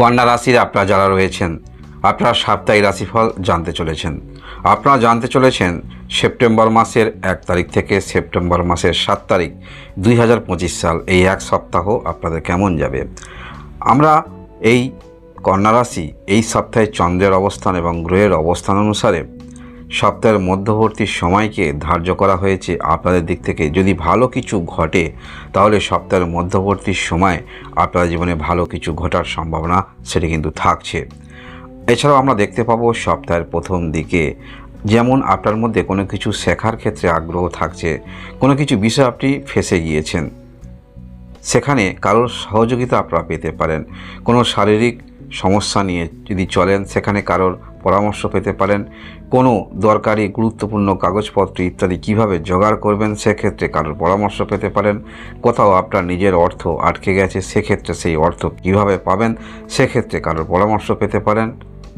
কন্যা রাশির আপনারা যারা রয়েছেন, আপনারা সাপ্তাহিক রাশিফল জানতে চলেছেন। আপনারা জানতে চলেছেন সেপ্টেম্বর মাসের এক তারিখ থেকে সেপ্টেম্বর মাসের সাত তারিখ দুই হাজার পঁচিশ সাল এই এক সপ্তাহ আপনাদের কেমন যাবে? আমরা এই কন্যা রাশি এই সপ্তাহে চন্দ্রের অবস্থান এবং গ্রহের অবস্থান অনুসারে সপ্তাহের মধ্যবর্তী সময়কে ধার্য করা হয়েছে আপনাদের দিক থেকে। যদি ভালো কিছু ঘটে, তাহলে সপ্তাহের মধ্যবর্তী সময় আপনার জীবনে ভালো কিছু ঘটার সম্ভাবনা সেটি কিন্তু থাকছে। এছাড়াও আমরা দেখতে পাবো সপ্তাহের প্রথম দিকে যেমন আপনার মধ্যে কোনো কিছু শেখার ক্ষেত্রে আগ্রহ থাকছে, কোনো কিছু বিষয় আপনি ফেসে গিয়েছেন, সেখানে কারোর সহযোগিতা আপনারা পেতে পারেন। কোনো শারীরিক সমস্যা নিয়ে যদি চলেন, সেখানে কারোর পরামর্শ পেতে পারেন। কোনো দরকারি গুরুত্বপূর্ণ কাগজপত্র ইত্যাদি কীভাবে জোগাড় করবেন সেক্ষেত্রে কারোর পরামর্শ পেতে পারেন। কোথাও আপনার নিজের অর্থ আটকে গেছে সেক্ষেত্রে সেই অর্থ কীভাবে পাবেন সেক্ষেত্রে কারোর পরামর্শ পেতে পারেন।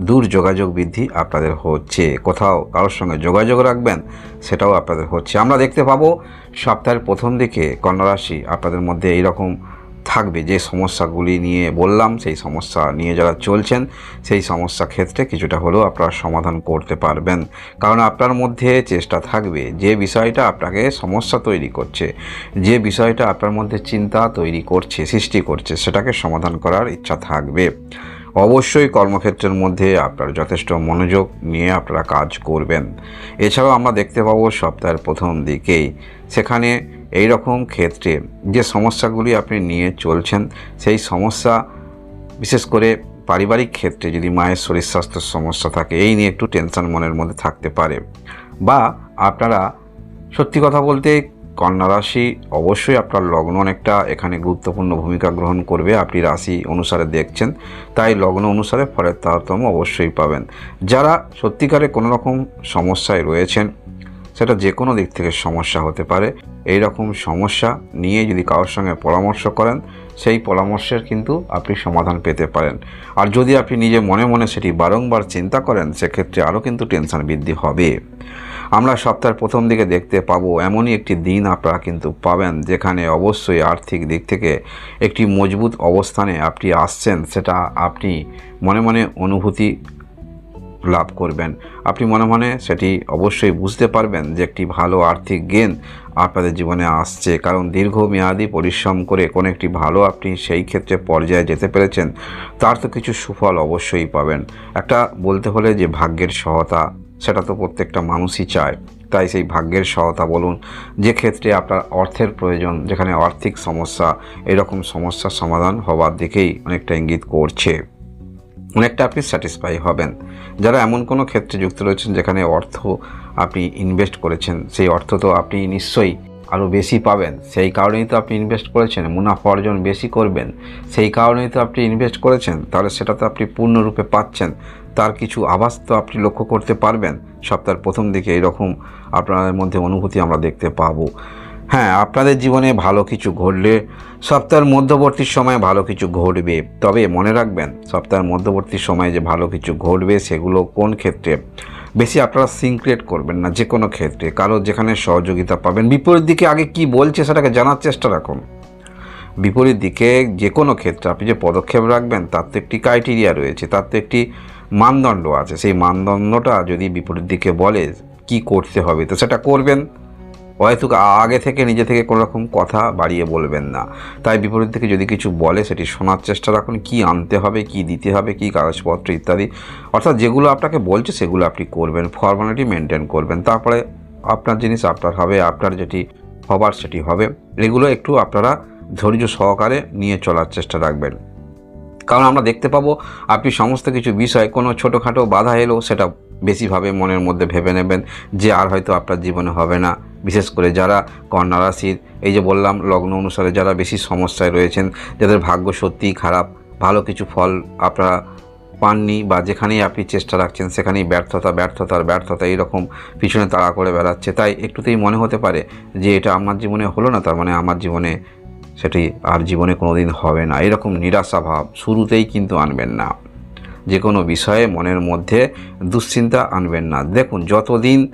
দূর যোগাযোগ বৃদ্ধি আপনাদের হচ্ছে। কোথাও কারোর সঙ্গে যোগাযোগ রাখবেন সেটাও আপনাদের হচ্ছে। আমরা দেখতে পাবো সপ্তাহের প্রথম দিকে কন্যারাশি আপনাদের মধ্যে এইরকম থাকবে। যে সমস্যাগুলি নিয়ে বললাম, সেই সমস্যা নিয়ে যারা চলছেন, সেই সমস্যা ক্ষেত্রে কিছুটা হলেও আপনারা সমাধান করতে পারবেন। কারণ আপনার মধ্যে চেষ্টা থাকবে, যে বিষয়টা আপনাকে সমস্যা তৈরি করছে, যে বিষয়টা আপনার মধ্যে চিন্তা তৈরি করছে, সৃষ্টি করছে, সেটাকে সমাধান করার ইচ্ছা থাকবে। অবশ্যই কর্মক্ষেত্রের মধ্যে আপনার যথেষ্ট মনোযোগ নিয়ে আপনারা কাজ করবেন। এছাড়াও আমরা দেখতে পাবো সপ্তাহের প্রথম দিকেই। সেখানে এই রকম ক্ষেত্রে যে সমস্যাগুলি আপনি নিয়ে চলছেন, সেই সমস্যা বিশেষ করে পারিবারিক ক্ষেত্রে যদি মায়ের শরীর স্বাস্থ্যের সমস্যা থাকে, এই নিয়ে একটু টেনশন মনের মধ্যে থাকতে পারে। বা আপনারা সত্যি কথা বলতে কন্যা রাশি অবশ্যই আপনার লগ্ন অনেকটা এখানে গুরুত্বপূর্ণ ভূমিকা গ্রহণ করবে, আপনি রাশি অনুসারে দেখছেন, তাই লগ্ন অনুসারে ফলের তারতম্য অবশ্যই পাবেন। যারা সত্যিকারে কোনো রকম সমস্যায় রয়েছেন সেটা যে কোনো দিক থেকে সমস্যা হতে পারে। এই রকম সমস্যা নিয়ে যদি কারোর সঙ্গে পরামর্শ করেন, সেই পরামর্শের কিন্তু আপনি সমাধান পেতে পারেন। আর যদি আপনি নিজে মনে মনে সেটি বারংবার চিন্তা করেন, সেক্ষেত্রে আরও কিন্তু টেনশন বৃদ্ধি হবে। আমরা সপ্তাহের প্রথম দিকে দেখতে পাবো, এমনই একটি দিন আপনারা কিন্তু পাবেন, যেখানে অবশ্যই আর্থিক দিক থেকে একটি মজবুত অবস্থানে আপনি আসছেন, সেটা আপনি মনে মনে অনুভূতি লাভ করবেন। আপনি মনে মনে সেটি অবশ্যই বুঝতে পারবেন যে একটি ভালো আর্থিক গেন আপনাদের জীবনে আসছে। কারণ দীর্ঘমেয়াদী পরিশ্রম করে কোনো একটি ভালো আপনি সেই ক্ষেত্রে পর্যায়ে যেতে পেরেছেন, তার তো কিছু সুফল অবশ্যই পাবেন। একটা বলতে হলে যে ভাগ্যের সহতা সেটা তো প্রত্যেকটা মানুষই চায়। তাই সেই ভাগ্যের সহায়তা বলুন, যে ক্ষেত্রে আপনার অর্থের প্রয়োজন, যেখানে আর্থিক সমস্যা, এরকম সমস্যার সমাধান হওয়ার দিকেই অনেকটা ইঙ্গিত করছে। অনেকটা আপনি স্যাটিসফাই হবেন। যারা এমন কোনো ক্ষেত্রে যুক্ত রয়েছেন যেখানে অর্থ আপনি ইনভেস্ট করেছেন, সেই অর্থ তো আপনি নিশ্চয়ই আরও বেশি পাবেন। সেই কারণেই তো আপনি ইনভেস্ট করেছেন, মুনাফা অর্জন বেশি করবেন। সেই কারণেই তো আপনি ইনভেস্ট করেছেন, তাহলে সেটা তো আপনি পূর্ণরূপে পাচ্ছেন। তার কিছু আভাস তো আপনি লক্ষ্য করতে পারবেন। সপ্তাহের প্রথম দিকে এরকম আপনাদের মধ্যে অনুভূতি আমরা দেখতে পাবো। হ্যাঁ আপনাদের জীবনে ভালো কিছু ঘটলে সপ্তাহের মধ্যবর্তী সময়ে ভালো কিছু ঘটবে। তবে মনে রাখবেন, সপ্তাহের মধ্যবর্তী সময়ে যে ভালো কিছু ঘটবে সেগুলো কোন ক্ষেত্রে? বেশি আপনারা সিনক্রেট করবেন না, যে কোনো ক্ষেত্রে। কারও যেখানে সহযোগিতা পাবেন। বিপরীত দিকে আগে কি বলছে সেটাকে জানার চেষ্টা রাখুন। বিপরীত দিকে যে কোনো ক্ষেত্রে আপনি যে পদক্ষেপ রাখবেন, তার তো একটি ক্রাইটেরিয়া রয়েছে, তার তো একটি মানদণ্ড আছে। সেই মানদণ্ডটা যদি বিপরীত দিকে বলে কি করতে হবে, তো সেটা করবেন। হয়তো আগে থেকে নিজে থেকে কোনো রকম কথা বাড়িয়ে বলবেন না। তাই বিপরীত থেকে যদি কিছু বলে সেটি শোনার চেষ্টা রাখুন, কি আনতে হবে, কি দিতে হবে, কি কাগজপত্র ইত্যাদি। অর্থাৎ যেগুলো আপনাকে বলছে সেগুলো আপনি করবেন ফর্মালিটি মেনটেন করবেন। তারপরে আপনার জিনিস আপনার হবে, আপনার যেটি হবার সেটি হবে। এগুলো একটু আপনারা ধৈর্য সহকারে নিয়ে চলার চেষ্টা রাখবেন। কারণ আমরা দেখতে পাবো আপনি সমস্ত কিছু বিষয়, কোনো ছোটোখাটো বাধা এলেও সেটা বেশিভাবে মনের মধ্যে ভেবে নেবেন যে আর হয়তো আপনার জীবনে হবে না। বিশেষ করে যারা কন্যা রাশির এই যে বললাম, লগ্ন অনুসারে যারা বেশি সমস্যায় রয়েছেন, যাদের ভাগ্য সত্যিই খারাপ, ভালো কিছু ফল আপনারা পাননি বা যেখানেই আপনি চেষ্টা রাখছেন, সেখানেই ব্যর্থতা, ব্যর্থতার ব্যর্থতা এইরকম পিছনে তাড়া করে বেড়াচ্ছে। তাই একটুতেই মনে হতে পারে যে এটা আমার জীবনে হলো না, তার মানে আমার জীবনে সেটি আর জীবনে কোনো দিন হবে না। এরকম নিরাশা ভাব শুরুতেই কিন্তু আনবেন না। যে কোনো বিষয়ে মনের মধ্যে দুশ্চিন্তা আনবেন না। দেখুন, যতদিন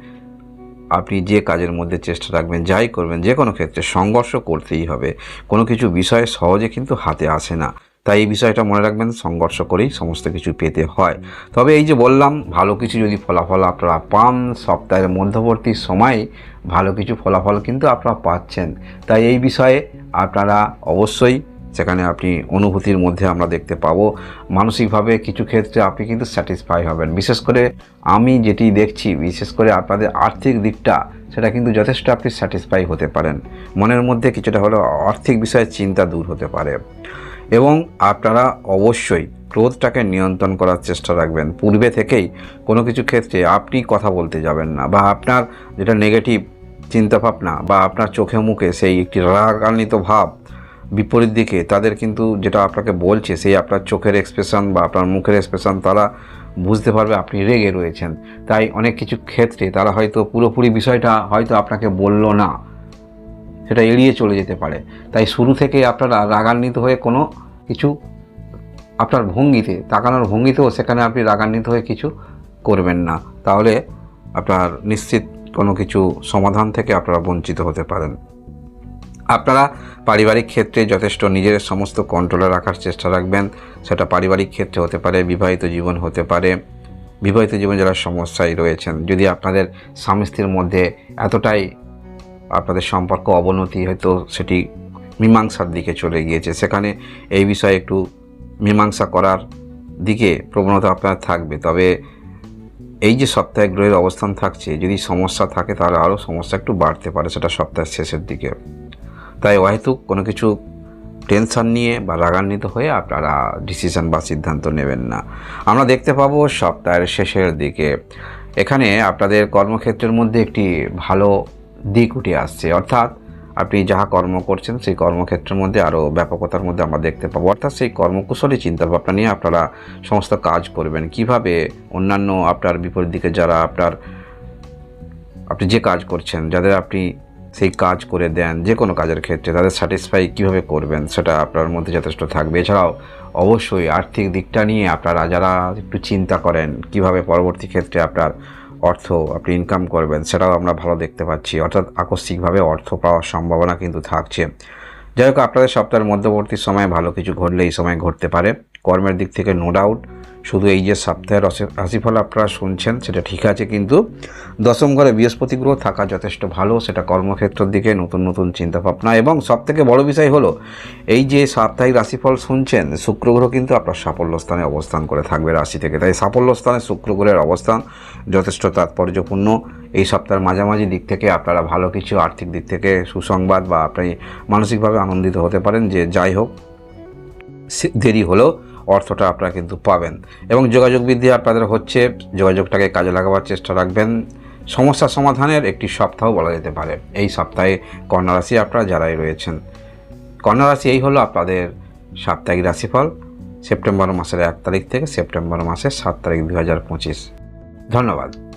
আপনি যে কাজের মধ্যে চেষ্টা রাখবেন, যাই করবেন, যে কোনো ক্ষেত্রে সংঘর্ষ করতেই হবে। কোনো কিছু বিষয়ে সহজে কিন্তু হাতে আসে না। তাই এই বিষয়টা মনে রাখবেন, সংঘর্ষ করেই সমস্ত কিছু পেতে হয়। তবে এই যে বললাম, ভালো কিছু যদি ফলাফল আপনারা পান, সপ্তাহের মধ্যবর্তী সময়ে ভালো কিছু ফলাফল কিন্তু আপনারা পাচ্ছেন। তাই এই বিষয়ে আপনারা অবশ্যই সেখানে আপনি অনুভূতির মধ্যে আমরা দেখতে পাবো। মানসিকভাবে কিছু ক্ষেত্রে আপনি কিন্তু স্যাটিসফাই হবেন। বিশেষ করে আমি যেটি দেখছি, বিশেষ করে আপনাদের আর্থিক দিকটা, সেটা কিন্তু যথেষ্ট আপনি স্যাটিসফাই হতে পারেন। মনের মধ্যে কিছুটা হলেও আর্থিক বিষয়ে চিন্তা দূর হতে পারে। এবং আপনারা অবশ্যই ক্রোধটাকে নিয়ন্ত্রণ করার চেষ্টা রাখবেন। পূর্বে থেকেই কোনো কিছু ক্ষেত্রে আপনি কথা বলতে যাবেন না বা আপনার যেটা নেগেটিভ চিন্তাভাবনা বা আপনার চোখে মুখে সেই একটি রাগান্বিত ভাব বিপরীত দিকে তাদের কিন্তু যেটা আপনাকে বলছে, সেই আপনার চোখের এক্সপ্রেশন বা আপনার মুখের এক্সপ্রেশন তারা বুঝতে পারবে আপনি রেগে রয়েছেন। তাই অনেক কিছু ক্ষেত্রে তারা হয়তো পুরোপুরি বিষয়টা হয়তো আপনাকে বলল না। সেটা এড়িয়ে চলে যেতে পারে। তাই শুরু থেকে আপনারা রাগান্বিত হয়ে কোনো কিছু আপনার ভঙ্গিতে, তাকানোর ভঙ্গিতেও সেখানে আপনি রাগান্বিত হয়ে কিছু করবেন না। তাহলে আপনার নিশ্চিত কোনো কিছু সমাধান থেকে আপনারা বঞ্চিত হতে পারেন। আপনারা পারিবারিক ক্ষেত্রে যথেষ্ট নিজের সমস্ত কন্ট্রোলে রাখার চেষ্টা রাখবেন। সেটা পারিবারিক ক্ষেত্রে হতে পারে, বিবাহিত জীবন হতে পারে। বিবাহিত জীবন যারা সমস্যায় রয়েছেন, যদি আপনাদের স্বামী স্ত্রীর মধ্যে এতটাই আপনাদের সম্পর্ক অবনতি হয়তো সেটি মীমাংসার দিকে চলে গিয়েছে। সেখানে এই বিষয়ে একটু মীমাংসা করার দিকে প্রবণতা আপনার থাকবে। তবে এই যে সপ্তাহে গ্রহের অবস্থান থাকছে, যদি সমস্যা থাকে তাহলে আরও সমস্যা একটু বাড়তে পারে সেটা সপ্তাহের শেষের দিকে। তাই অহেতুক কোনো কিছু টেনশন নিয়ে বা রাগান্বিত হয়ে আপনারা ডিসিশন বা সিদ্ধান্ত নেবেন না। আমরা দেখতে পাবো সপ্তাহের শেষের দিকে। এখানে আপনাদের কর্মক্ষেত্রের মধ্যে একটি ভালো দিক উঠে আসছে। অর্থাৎ আপনি যাহা কর্ম করছেন, সেই কর্মক্ষেত্রের মধ্যে আরও ব্যাপকতার মধ্যে আমরা দেখতে পাবো। অর্থাৎ সেই কর্মকুশলী চিন্তাভাবনা নিয়ে আপনারা সমস্ত কাজ করবেন। কীভাবে অন্যান্য আপনার বিপরীত দিকে যারা আপনার, আপনি যে কাজ করছেন, যাদের আপনি সেই কাজ করে দেন, যে কোনো কাজের ক্ষেত্রে তাদের স্যাটিসফাই কীভাবে করবেন সেটা আপনার মধ্যে যথেষ্ট থাকবে। এছাড়াও অবশ্যই আর্থিক দিকটা নিয়ে আপনারা যারা একটু চিন্তা করেন, কীভাবে পরবর্তী ক্ষেত্রে আপনার অর্থ আপনি ইনকাম করবেন, সেটাও আমরা ভালো দেখতে পাচ্ছি। অর্থাৎ আকস্মিকভাবে অর্থ পাওয়ার সম্ভাবনা কিন্তু থাকছে। যাই হোক, আপনাদের সপ্তাহের মধ্যবর্তী সময়ে ভালো কিছু ঘটলে এই সময় ঘটতে পারে। কর্মের দিক থেকে নো ডাউট শুধু এই যে সপ্তাহের রাশিফল আপনারা শুনছেন, সেটা ঠিক আছে, কিন্তু দশম ঘরে বৃহস্পতি গ্রহ থাকা যথেষ্ট ভালো, সেটা কর্মক্ষেত্রের দিকে নতুন নতুন চিন্তাভাবনা। এবং সবথেকে বড় বিষয় হলো, এই যে সাপ্তাহিক রাশিফল শুনছেন, শুক্র গ্রহ কিন্তু আপনার সাফল্য স্থানে অবস্থান করে থাকবে রাশি থেকে। তাই সাফল্য স্থানে শুক্র গ্রহের অবস্থান যথেষ্ট তাৎপর্যপূর্ণ। এই সপ্তাহের মাঝামাঝি দিক থেকে আপনারা ভালো কিছু আর্থিক দিক থেকে সুসংবাদ বা আপনি মানসিকভাবে আনন্দিত হতে পারেন, যে যাই হোক দেরি হলেও অর্থটা আপনারা কিন্তু পাবেন। এবং যোগাযোগ বৃদ্ধি আপনাদের হচ্ছে, যোগাযোগটাকে কাজে লাগাবার চেষ্টা রাখবেন। সমস্যা সমাধানের একটি সপ্তাহ বলা যেতে পারে। এই সপ্তাহে কন্যা রাশি আপনারা যারাই রয়েছেন, কন্যা রাশি এই হলো আপনাদের সাপ্তাহিক রাশিফল, সেপ্টেম্বর মাসের এক তারিখ থেকে সেপ্টেম্বর মাসের সাত তারিখ দু হাজার পঁচিশ। ধন্যবাদ।